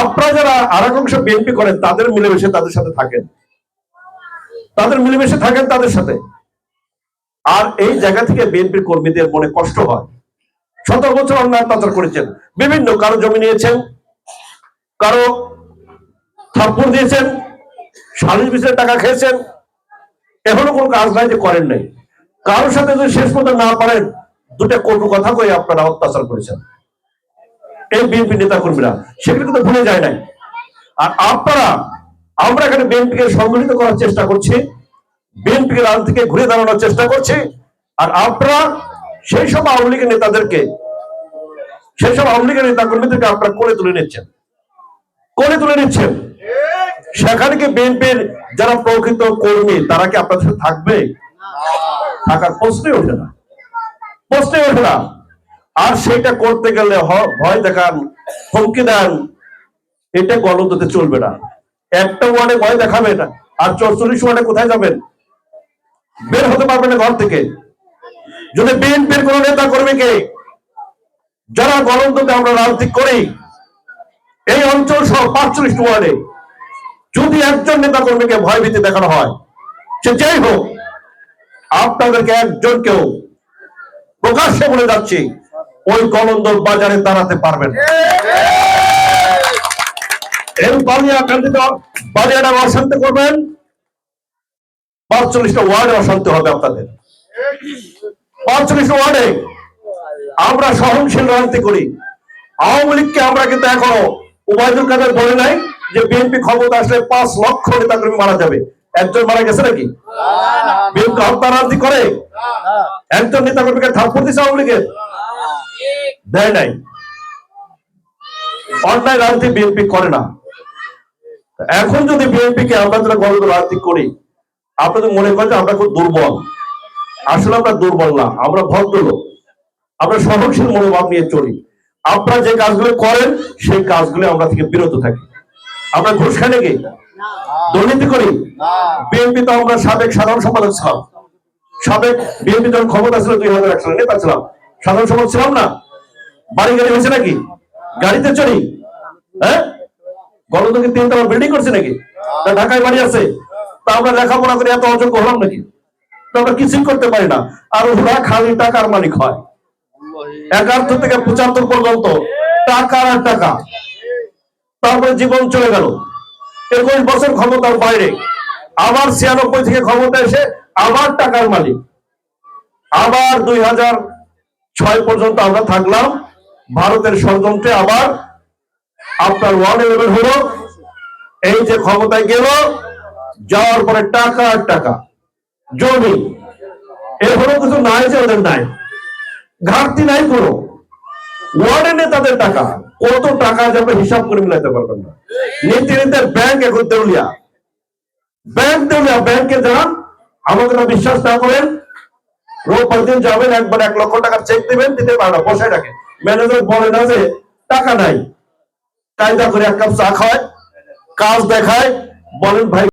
আপনারা যারা আর এক অংশ বিএনপি করেন তাদের মিলেমিশে তাদের সাথে থাকেন। তাদের মিলেমিশে থাকেন তাদের সাথে। আর এই জায়গা থেকে বিএনপির কর্মীদের মনে কষ্ট হয়। সতেরো বছর অন্যায় অত্যাচার করেছেন। বিভিন্ন কারও জমি নিয়েছেন, কারও থাপ্পড় দিয়েছেন, সালিশ বিষয়ে টাকা খেয়েছেন। এখনও কোনো কাজ নাই যে করেন নাই। কারোর সাথে যদি শেষ পর্যন্ত না পারেন, দুটা কটু কথা কয়ে আপনারা অত্যাচার করেছেন। এই বিএনপি নেতা কর্মীরা সেগুলো কিন্তু ভুলে যায় নাই। আর আপনারা, আমরা এখানে বিএনপিকে সংগঠিত করার চেষ্টা করছি বিএনপিকে রাজনীতি থেকে ঘুরে দাঁড়ানোর চেষ্টা করছি, আর আপনারা সেই সব আওয়ামী লীগের নেতাদেরকে, সেই সব আওয়ামী লীগের নেতা কর্মীদেরকে আপনারা কোলে তুলে নিচ্ছেন। কোলে তুলে নিচ্ছেন। সেখানে কি বিএনপির যারা প্রকৃত কর্মী, তারা কি আপনাদের থাকবে? থাকার প্রশ্নই ওঠে না। প্রশ্নই ওঠে না। আর সেটা করতে গেলে ভয় দেখান, হুমকি দেন। এটা গণতন্ত্রে চলবে না। একটা ওয়ার্ডে ভয় দেখাবে না আর চৌচল্লিশ ওয়ার্ডে কোথায় যাবেন? বের হতে পারবেন না ঘর থেকে। যদি বিএনপির কোন নেতা কর্মীকে যারা গণতন্ত্রে আমরা রাজনীতি করি, এই অঞ্চল সহ পাঁচচল্লিশ ওয়ার্ডে যদি একজন নেতা কর্মীকে ভয় ভীতি দেখানো হয়, সে যাই হোক, আপনাদেরকে একজনকেও প্রকাশ্যে বলে যাচ্ছি ওই কলন্দর বাজারে দাঁড়াতে পারবেন বালিয়াটা অশান্তি করবেন। পাঁচচল্লিশটা ওয়ার্ডে অশান্তি হবে আপনাদের। পাঁচচল্লিশটা ওয়ার্ডে আমরা সহনশীল রাজনীতি করি। আওয়ামী লীগকে আমরা কিন্তু এখনও উবায়দুল কাদের বলে নাই যে বিএনপি ক্ষমতা আসলে পাঁচ লক্ষ নেতা কর্মী মারা যাবে। একজন মারা গেছে নাকি? বিএনপি হত্যা রাজনীতি করে? একজন নেতা কর্মীকে থাপ্পড় দিছে আওয়ামী লীগের? দেয় নাই। অন্যায় রাজনীতি বিএনপি করে না। এখন যদি বিএনপি কে আমরা যারা গণতন্ত্র রাজনীতি করি আপনাদের মনে করেন যে আমরা খুব দুর্বল। আসলে আমরা দুর্বল না, আমরা ভদ্রলোক। আমরা সহনশীল মনোভাব নিয়ে চলি। আপনারা যে কাজগুলো করেন, সেই কাজগুলো আমরা থেকে বিরত থাকি। আমরা ঘুষ খাই নাকি? দুর্নীতি করি? বিএনপি তো আমরা সাবেক সাধারণ সম্পাদক ছিলাম। সাবেক বিএনপি যখন ক্ষমতা ছিল দুই হাজার এক সালে, নেতা ছিলাম। সাধারণ সম্পাদক ছিলাম না? বাড়ি গাড়ি হয়েছে নাকি? গাড়িতে চড়ি? হ্যাঁ? গণতন্ত্র তিনতলা বিল্ডিং করছে নাকি? ঢাকায় বাড়ি আছে। তা আমরা লেখাপড়া করে এত অযোগ্য হলাম নাকি? আমরা কিছুই করতে পারি না। আর ওরা খালি টাকার মালিক হয়। একাত্তর থেকে পঁচাত্তর পর্যন্ত টাকার আর টাকা। তারপরে জীবন চলে গেল। একুশ বছর ক্ষমতার বাইরে। আবার ছিয়ানব্বই থেকে ক্ষমতা এসে আবার টাকার মালিক। আবার দুই হাজার ছয় পর্যন্ত আমরা থাকলাম। ভারতের ষড়যন্ত্রে আবার আপনার ওয়ান ইলেভেন হলো। এই যে ক্ষমতায় গেল, যাওয়ার পরে টাকা আর টাকা, জমি। এরপরে কিছু নাই যে ওদের নাই। ঘাটতি নাই কোনো। ওয়ার্ডের নেতাদের টাকা। কত টাকা যাবে হিসাব করে মিলাতে পারবেন না। নীতি নীতির ব্যাংক এখন দেউলিয়া। ব্যাংক দেউলিয়া, ব্যাংকে যান। আমাকে না বিশ্বাস না করেন। রোববার দিন যাবেন, একবার এক লক্ষ টাকা চেক দিবেন, দিতে পারে না, বসায় রাখে ম্যানেজার বলে না যে টাকা নাই। কায়দা করে এক কাপ চা খায়, কাজ দেখায়, বলেন ভাই